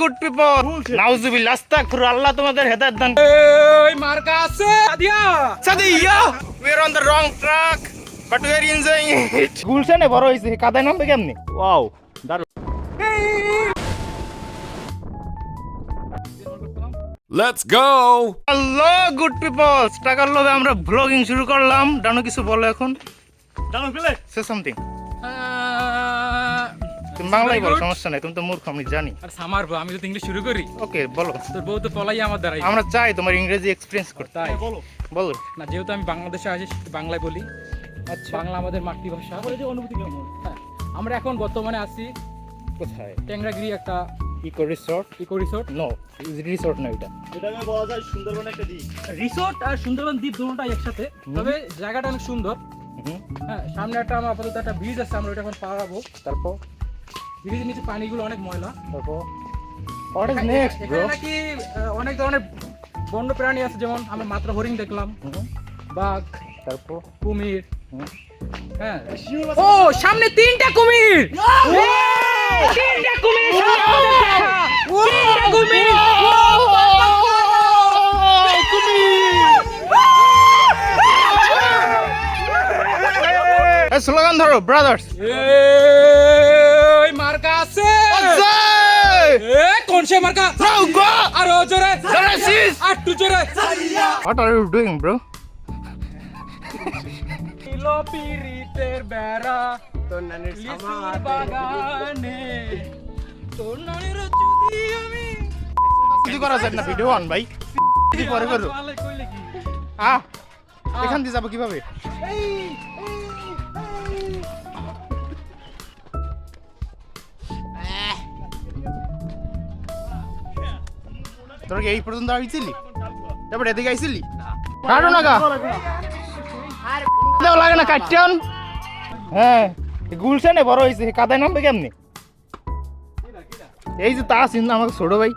Good people নাউজুবিল্লাহ আস্তাগফিরুল্লাহ আল্লাহ তোমাদের হেদায়েত দান এই মার্কা আছে। দিয়া Sadia we are on the wrong track but we are enjoying it গুলশানে বড় হইছে কাদায় নামবে কেমনি? ওয়াও দারুণ। Let's go! Hello good people টাকার লোভে আমরা ব্লগিং শুরু করলাম। ডানো কিছু বলো এখন। ডানো ফেলে সে সামথিং তুমি বাংলাই বলো সমস্যা নাই তুমি তো মূর্খ আমি জানি। আর সামার বউ, আমি যদি ইংলিশ শুরু করি। ওকে বলো। তোর বউ তো পলাই আমার দ্বারাই। আমরা চাই তোমার ইংরেজি এক্সপিরিয়েন্স করতে। তাই? বলো। না যেহেতু আমি বাংলাদেশে আসি বাংলায় বলি। আচ্ছা। বাংলা আমাদের মাতৃভাষা। অনুভূতি কেমন? হ্যাঁ আমরা এখন বর্তমানে আছি কোথায়? ট্যাংরাগিরি একটা eco resort? Eco resort. No resort না এটা রিসোর্ট আর সুন্দরবন দ্বীপ দুটোটাই একসাথে। তবে জায়গাটা অনেক সুন্দর। হুম, হ্যাঁ সামনে একটা আমার আপাতত একটা ব্রিজ আছে আমরা ওটা এখন পারাবো তারপর? ব্রিজের নিচে পানিগুলো অনেক ময়লা তারপর হোয়াট ইজ নেক্সট ব্রো নাকি অনেক ধরনের বন্য প্রাণী আছে যেমন আমরা মাত্র হরিণ দেখলাম বাঘ তারপর কুমির হ্যাঁ ও সামনে তিনটা কুমির তিনটা কুমির তিনটা কুমির স্লোগান ধরো ব্রাদার্স কোন সে মার্কা আরও জোরে। আর একটু জোরে। What are you doing bro ছিল পিরিতের বেড়া। লিচুর বাগানে। তোর নানির যদি আমি। কিছু করা যায় না ভিডিও অন ভাই। কিছু পরে করো। কি? আহ! এখান দিয়ে যাব কীভাবে? তোরা কি এই পর্যন্ত আইছিলি তারপরে এদিকে আইছিলি? কাটো না গা। দেও লাগে না কাটছেন হ্যাঁ গুলশানে বড় হয়েছে কাদায় নামবে কেমনি? এই যে তা চিন্তা আমাকে ছোট ভাই।